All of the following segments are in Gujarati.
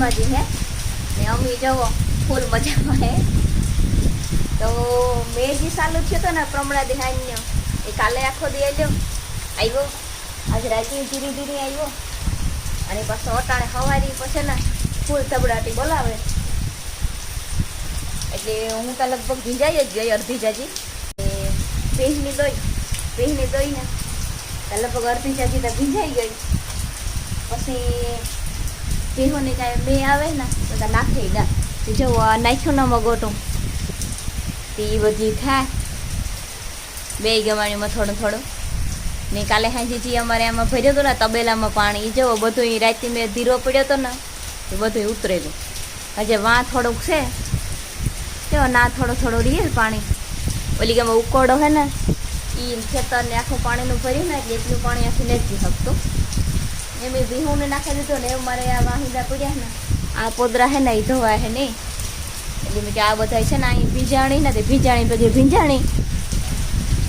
મજામાં જ હે. ને અમી જવો, ફૂલ મજામાં હે. તો મેં જે ચાલુ થયો હતો ને પ્રમણા દેહાન્યો એ કાલે આખો દે આવ્યો આવ્યો આજ રાતે ધીરે ધીરે આવ્યો અને પાછો અટાણે હવારી પછી ને ફૂલ તબડાટી બોલાવે. એટલે હું તો લગભગ ભીંજાઈ જ ગઈ અડધી જાજી. ભેંસની દોઈ પહેની દોઈ ને લગભગ અડધી જાજી તો ભીંજાઈ ગઈ. પછી ભેહોને કાંઈ બે આવે ને, તો નાખી ના જો નાખ્યો ને મગોટું ઈ બધી થાય. બે ગમાણીમાં થોડું થોડું. ને કાલે હાજીજી અમારે આમાં ભર્યો હતો ને, તબેલામાં પાણી. જવો બધું એ રાતે મેં ધીરો પડ્યો હતો ને એ બધું ઉતરેલું. હજે વાં થોડુંક છે. જો, ના થોડો થોડો રીએ પાણી. ઓલી ગામમાં ઉકોડો હે ને એ ખેતરને આખું પાણીનું ભર્યું ને એટલું પાણી આખી નથી શકતું. એમ એ ભીહુંને નાખી દીધો ને એવું મારે આ વાહિંદા પડ્યા ને, આ પોદરા હે ને એ ધોવા હે નહીં એટલે મેં કે આ બધા છે ને અહીં ભીંજાણી નથી, ભીંજાણી બધી ભીંજાણી.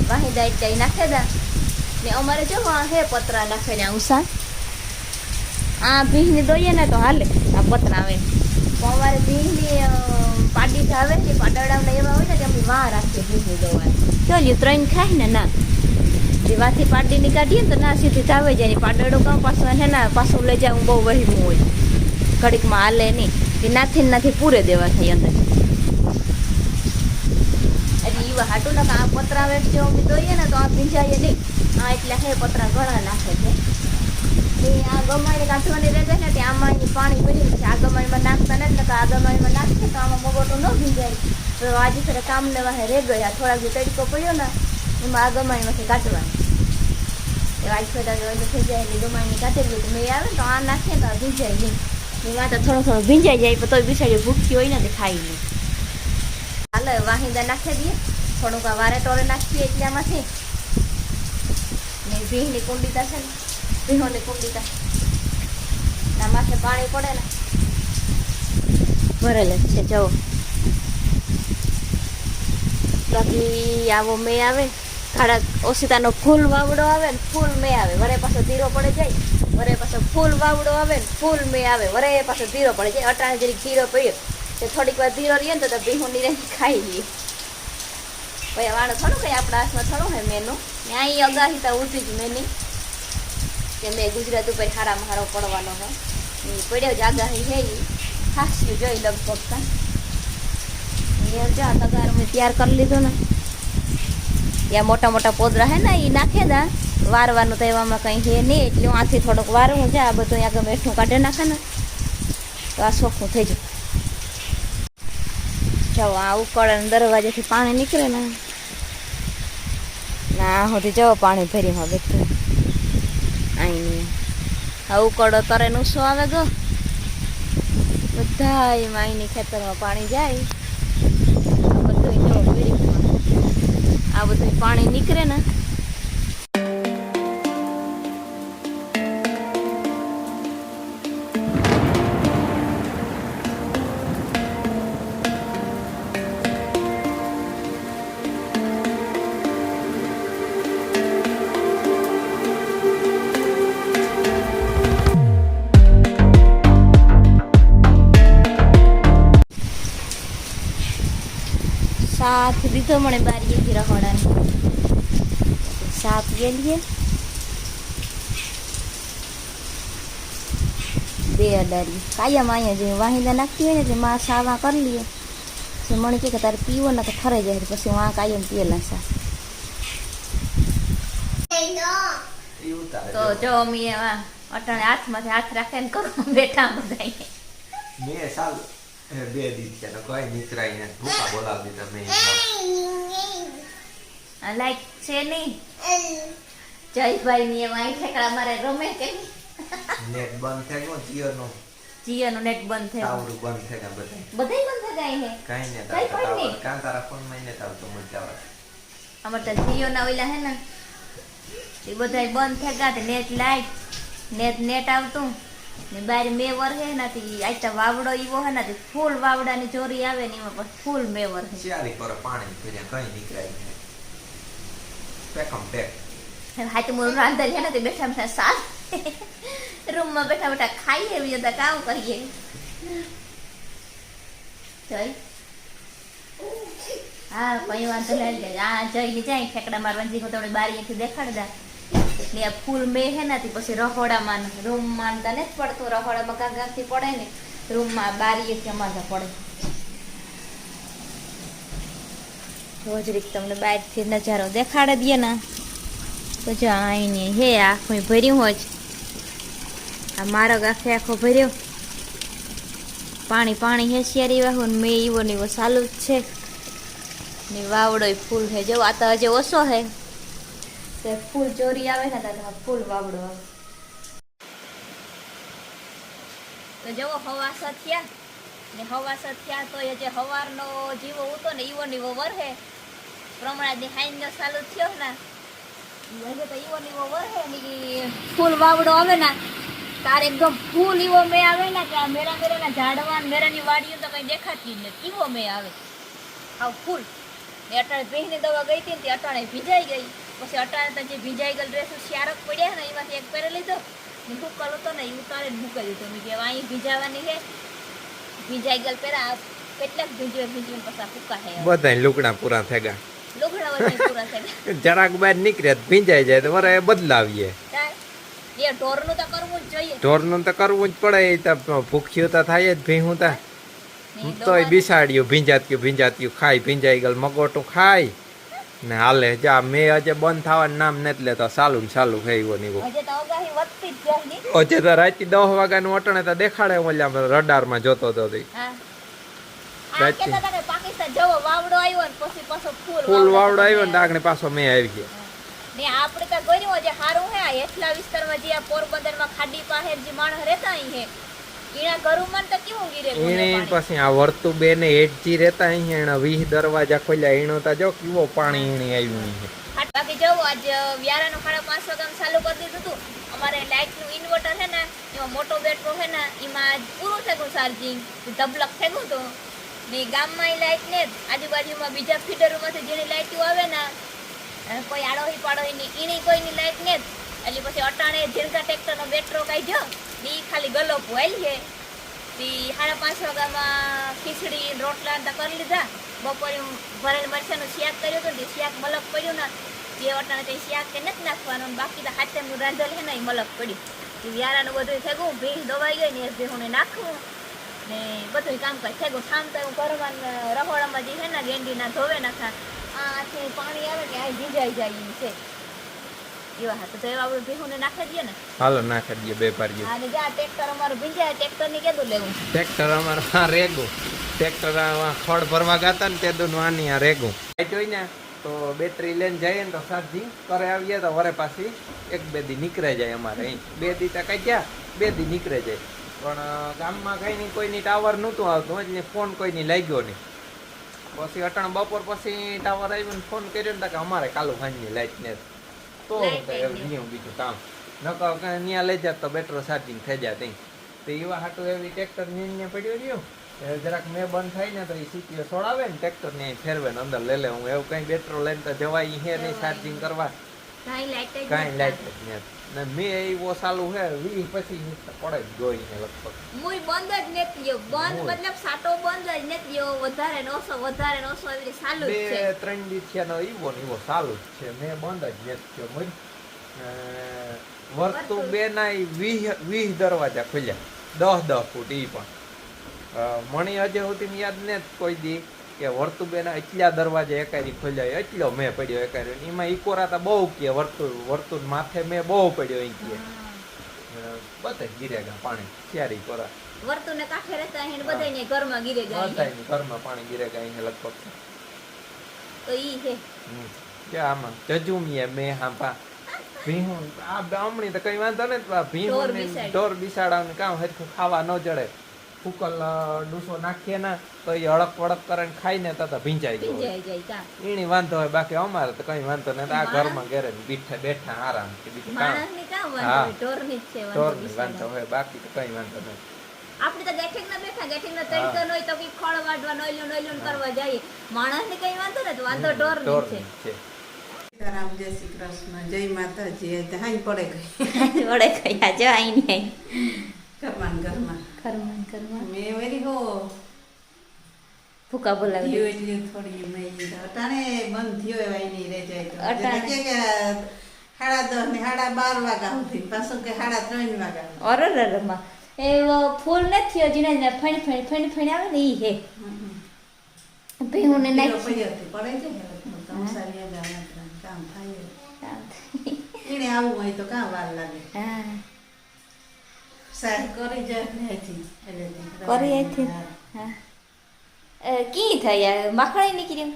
વાહિંદા એટલે એ નાખે દા. ને અમારે જો આ હે પતરા નાખે ને ઉષા આ ભીંજને દોઈએ ને તો હાલે, આ પતરા આવે. અમારે ભીંની પાડી આવે ને પાટડાવને એવા હોય ને, કે અમે વાહ રાખીએ ભીંજની દોવા ચાલ્યું ત્રણ ખાય ને ના. દીવાથી પાડીની કાઢીએ ને તો ના સીધી ધાવે જાય ને પાડડો કામ પાછું હે ને, પાછું લઈ જાય બહુ વહેલું હોય. ઘડીકમાં હાલે નહીં. એ નાથી નાથી પૂરે દેવા થાય અંદર. એવા હાટું ના આ પતરા વેઠ જો દોઈએ ને તો આ ભીંજાઈએ નહીં. આ એટલે હે પતરા ઘણા નાખે છે. એ આ ગમાણી કાઢવાની રહે ને ત્યાં આમાં પાણી ભરી છે આ ગમાણીમાં નાખતા ને તો આ ગમાણીમાં નાખશે તો આમાં મગોટો ન ભીંજાય. તો આજે ફરે કામ લેવા હે રે ગયા, થોડાક જે તડકો પડ્યો ને, એમાં આ ગમાણીમાંથી કાઢવાનું એ આજ ફેટા એટલે થઈ જાય એટલે ગમાણી કાઢેલું તો મેં આવે તો આ નાખીએ તો ભીંજાય નહીં એમાં તો થોડો થોડો ભીંજાઈ જાય તોય બિચારી ભૂખી હોય ને તો ખાઈ નહીં હાલો વાહિંદા નાખી દઈએ થોડુંક વારે ટોરે નાખીએ એટલે આમાંથી ને ભીંની કુંડીતા છે ને ભીહોની કુંડીતા આ માથે પાણી પડે ને ભરેલ જ છે જવો બાકી આવો મેં આવે. ખાડા ઓશિતાનો ફૂલ વાવડો આવે ને ફૂલ મે આવે. વરે પાછો ધીરો પડે જાય, વરે પાછો ફૂલ વાવડો આવે ને ફૂલ મે આવે. વરે પાછો ધીરો પડે જાય. અટાણે જરી ધીરો પડ્યો. તે થોડીક વાર ધીરો રહીએ ને તો ભીહું નીરે ખાઈ લઈએ ભાઈ વાળો થોડું કંઈ આપણા હાથમાં થોડું હે મેનું. ને અહીં અગાહી તો ઉઠી જ મેની. કે મેં ગુજરાત ઉપર હારા હારો પડવાનો હોય. એ પડ્યો જ આગાહી હે એ જોઈ લગભગ તા એ જા, તગાર મેં તૈયાર કરી લીધો ને. ત્યાં મોટા મોટા પોદરા હે ને એ નાખે ને વારવાનું તો એવામાં કંઈ હે નહીં, એટલે હું આથી થોડુંક વારવું છે આ બધું આગળ બેઠું કાઢી નાખે ને. તો આ સોખું થઈ જાય જાઓ, આ ઉકળે દરવાજેથી પાણી નીકળે ને. ના સુધી જાઓ, પાણી ભરી હવે બેઠું અહીં આ ઉકળો તરે નુસો આવે ગો. બધા અહીંની ખેતરમાં પાણી જાય. જો આ બધું પાણી નીકળે ને દીધો મને બારીએથી રખોડાને સાપ ગેલીએ બે અડારી કાયમ અહીંયા જે વાહિંદા નાખતી હોય ને એટલે માં સાવા કરી લઈએ તો મને કહે કે તારે પીવો ને તો ખરે જાય પછી વાં કાયમ પીએલા સા તો જો અમે એમાં અટાણે હાથમાંથી હાથ રાખે ને કરો બેઠા બધા મેં સાલ એ બે દી તો કોઈ નીકળાય ને ભૂખા બોલાવી તમે લાઈક છે નહીં જયભાઈ ની એમાં આઈ ઠેકડા મારે રમે કે નેટ બંધ થઈ ગયો જીઓ નો જીઓનું નેટ બંધ થયું ટાવર બંધ થઈ ગયા બધા બધાય બંધ થઈ ગયા હે કઈ ને નહીં. કાં તારા ફોનમાં ને તાર તો મજા આવે અમાર તો જીઓ ના ઓલા હે ને એ બધા બંધ થઈ ગયા નેટ લાઈટ નેટ નેટ આવતું ને બાર મેવર હે નથી તે વાવડો ઈવો હે નથી ફૂલ વાવડાની ચોરી આવે ને એમાં પણ ફૂલ મેવર હે. ચારી પર પાણી ભર્યા કઈ નીકળાય નહીં. પેકમ પેક હાચું મોર રાંધા લે નથી બેઠા બેઠા રૂમ રૂમમાં બેઠા બેઠા ખાઈએ એવી જતા કામ કરીએ. જય. હા કઈ વાંધો નહીં આ જઈ જાય ઠેકડા મારવાની જીકો તમને બારીએથી દેખાડતા. આ ફૂલ મે હે ને પછી રહોડામાં રૂમમાં તને જ પડતું રહોડામાં કાંક કાંકથી પડે ને, રૂમમાં બારીએથી અમારે પડે. રોજરીક તમને બહારથી નજારો દેખાડે દે ને, તો જો આઈને હે આખું ભર્યું હોય આ મારો આખે આખો ભર્યો. પાણી પાણી હે શિયારી વાહુ ને મેં ઈવો ને ઈવો ચાલુ જ છે. ને વાવડો ફૂલ હે. જો આ તો હજે ઓછો હે. તે ફૂલ ચોરી આવે ને તો ફૂલ વાવડો આવે તો જવો હવાસા થયા. ને હવાસા થયા તો એ જે હવારનો જીવો ઉતો ને, ઈવો નીવો વરહે. પ્રમાણે હાઈનો ચાલુ થયો ને એટલે તો ઈવો નીવો વરહે ને ફૂલ વાવડો આવે ને, તારે એકદમ ફૂલ ઈવો મેં આવે ને, કે મેરા મેરાના ઝાડવા મેરાની વાડીઓ તો કઈ દેખાતી જ નથી. ઈવો મેં આવે. આવ ફૂલ. ને અટાણે ભેંસની દવા ગઈ હતી ને, તે અટાણે ભીજાઈ ગઈ. પછી અટાણે જે ભીજાઈ ગયેલ ડ્રેસ શ્યારક પડ્યા ને એમાંથી એક પહેરી લીધો. ને હુકલ હતો ને એ ઉતારે મૂકી દીધો. મેં કે અહીં ભીજાવાની છે. ભીજાઈ ગયેલ પહેરા કેટલાક ભીજવે ભીજવે પછી ફૂકા હુકા બધા લુકડા પૂરા થઈ ગયા લુગડા પૂરા થઈ ગયા જરાક બહાર નીકળે ભીંજાઈ જાય તો વરે બદલાવીએ. ઢોરનું તો કરવું જ જોઈએ. ઢોરનું તો કરવું જ પડે એ તો ભૂખ્યું તો થાય જ ભીહું તા. તોય બિસાડ્યું ભીંજાત્યું ભીંજાત્યું ખાય ભીંજાઈ ગયેલ મગોટું ખાય. ને હાલે જા મેં હજે બંધ થવાનું નામ નથી લેતો સાલું સાલું થઈ ગયો હજે તો રાતે દસ વાગ્યાનું અટણે તો દેખાડે ઓલા રડારમાં જોતો હતા ફૂલ વાવડો આવ્યો ને આગળ પાછો મેં આવી ગયો. ને આપણે તો ગયું જે સારું હે એટલા વિસ્તારમાં જે આ પોરબંદરમાં ખાડી પાસે જે માણસ રહેતા અહીં એને પાણી? પછી આ વર્તુ બે ને એટજી રહેતા અહીંયા એના વીસ દરવાજા ખોલ્યા એનો તા જો કેવો પાણી એને આવ્યું અહીંયા. બાકી જવો આજ વ્યારાનું સાડા પાંચ વાગ્યામાં ચાલુ કરી દીધું હતું અમારે લાઇટનું ઇન્વર્ટર છે ને એમાં મોટો બેટરો છે ને એમાં પૂરું થઈ ગયું ચાર્જિંગ ધબલક થઈ ગયું હતું ને ગામમાં લાઇટ ને આજુબાજુમાં બીજા ફીડરોમાંથી જેની લાઇટો આવે ને કોઈ આડોહી પાડોહીની ઈની કોઈની લાઇટ ને એટલે પછી અટાણે જીરકા ટ્રેક્ટરનો બેટરો કાઢ્યો ઈ ખાલી ગલો વાઈ છે તી સાડા પાંચ વાગ્યામાં ખીચડી, રોટલા તો કરી લીધા. બપોરે ભરેલ મરચાનું શિયાક કર્યું હતું તે શાક મલક પડ્યું ને જે વટાણે તે શિયાક કે નથી નાખવાનું બાકી તો હાથેનું રાંધેલ છે ને એ મલક પડ્યું વ્યારાનું બધું થઈ ગયું દવાઈ ગઈ ને એ ભેહુંને નાખવું ને બધું કામ કરે ગયું. શામ તો હું ઘરમાં ને રહોડામાં જે છે ને ગેંડીના ધોવે નાખા. આથી પાણી આવે કે આ ભીજાઈ જાય છે. એવા હા તો એવા આપણે ભેહુંને નાખી દઈએ ને. હાલો નાખી દઈએ બે અને જ્યાં ટ્રેક્ટર અમારું ભીંજાય ટ્રેક્ટરની કીધું લેવું? ટ્રેક્ટર અમારે આ રેગું. ટ્રેક્ટર આ ખડ ભરવા ગાતા ને તે દુનું વાની આ રેગું. હોય ને તો બેટરી લઈને જઈએ ને તો સાજી કરે આવીએ તો વરે પાછી એક બે દી નીકળે જાય અમારે અહીં. બે દી તો કઈ ગયા બે દી નીકળે જાય. પણ ગામમાં કઈ નહીં કોઈની ટાવર નહોતું આવતું એટલે ફોન કોઈની લાગ્યો નહીં. પછી અટાણ બપોર પછી ટાવર આવ્યો ને ફોન કર્યો ને કે અમારે કાલુ ખાંડની લાઈટ ને તો એવું બીજું કામ. નકો ત્યાં લઈ જાત તો બેટરો ચાર્જિંગ થઈ જાય ત્યાં તો એવા હાટું એવી ટ્રેક્ટર ને પડ્યો રહ્યો. જરાક મેં બંધ થાય ને તો એ સીટીઓ છોડાવે ને ટ્રેક્ટર ને ફેરવે ને અંદર લઈ લે. હું એવું કઈ બેટરો લઈને તો જવાય હે નહીં ચાર્જિંગ કરવા. કાંઈ લાઈટ જ નહીં ને મેં એવો ચાલુ હે વી પછી પડે જ જોઈ ને લગભગ. મુય બંધ જ નથી બંધ મતલબ સાટો બંધ જ નથી વધારે નોસો વધારે ને એવી રીતે ચાલુ જ છે. બે ત્રણ દિવસનો ઈવો ને ઈવો ચાલુ જ છે. મેં બંધ જ નથી થયો મજ વર્તુ. બે ના વી વીહ દરવાજા ખુલ્યા. દસ દસ ફૂટ ઈ પણ. મણી હજે સુધી યાદ ને કોઈ દી. કે વર્તુ બે ના એટલા દરવાજા એકારી ખોલ્યા એટલો મેં પડ્યો એકારી એમાં ઈકોરા તો બહુ કે વર્તુળ વર્તુળ માથે મેં બહુ પડ્યો ઈ કે. બધે ગીરેગા પાણી ક્યારે કોરા. વર્તુ ને કાંઠે રહેતા અહીં બધા ને ઘરમાં ગીરે જાય બધાયની ઘરમાં પાણી ગીરેગા અહીં લગભગ. તો ઈ છે. કે આમાં જજુમીએ મેં હાંપા ભીહું આ બામણી તો કઈ વાંધો ને ઢોર ભીહું ને બિસાડી. કામ હરખું ખાવા ન જડે. ફૂકલ અ, ડૂસો નાખીએ ને તો એ હળક વડક કરે ને ખાઈ ને તો તો ભીંજાઈ ગયો જાય એની વાંધો હોય બાકી અમારે તો કઈ વાંધો નહીં. આ ઘરમાં ઘેરે ને બેઠા બેઠા આરામ કે બીજું કામ. ની હા. વાંધો ની જ છે ઢોર વાંધો હોય બાકી તો કઈ વાંધો નહીં. આપણે તો ગેઠિંગ ના બેઠા ગેઠિંગ ના તડકો હોય તો કઈ ખળ વાડવા નોયલું નોયલું કરવા જઈએ. માણસ ને કઈ વાંધો નથી વાંધો ઢોરની છે. જ જય શ્રી કૃષ્ણ જય માતાજી. હાઈ પડે ગઈ. વડે કયા જો આઈ ને ઘરમાં. ને ઘરમાં મેં વળી હો ભૂકા બોલાવી થયો એટલે થોડી મેં અટાણે બંધ થયો એવા એની રહી જાય તો. અટાણે. કે સાડા દસ ને સાડા બાર વાગ્યા સુધી પાછું કે સાડા ત્રણ વાગ્યા અરરરમાં એ ફૂલ નથી હજી ને ફણી ફણી ફણી ફણી આવે ને ઈ હે. ભેહું ને નાખી. પડે છે કામ થાય. એને આવવું હોય તો કાં વાર લાગે? હા. કરી હા. કી થયા? માખણાઈ નીકળી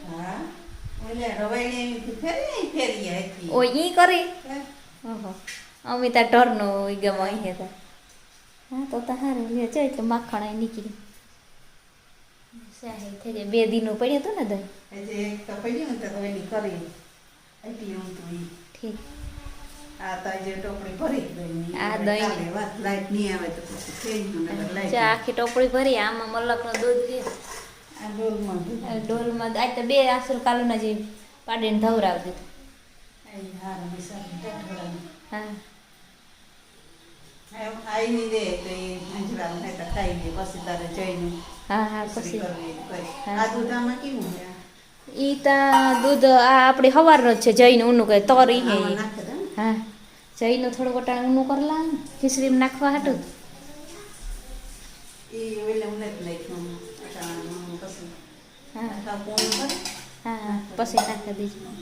ઓ ઈ કરી? ઓહો. અમે તાર ઢોરનો ઈ ગમ અહીં હતા હા તો તારું લે છે એટલે માખણાઈ નીકળી. સાહેબ થઈ જાય બે દિનનું પડ્યું હતું ને દહીં? તો. ઠીક. આખી ટોપડી ભરી આમાં મલકનો દૂધ છે. ઢોલમાં આજ તો બે આસર કાલુના જે પાડીને ધવરાવ દીધું. ઈ તા દૂધ આ આપણે સવારનો જ છે જઈને ઊનું કઈ તરી હે ને. હા. જઈને થોડું વટાણ ઊનું કરલા ખીચડીમાં નાખવા હાટું. હા. હા પછી નાખી દીધું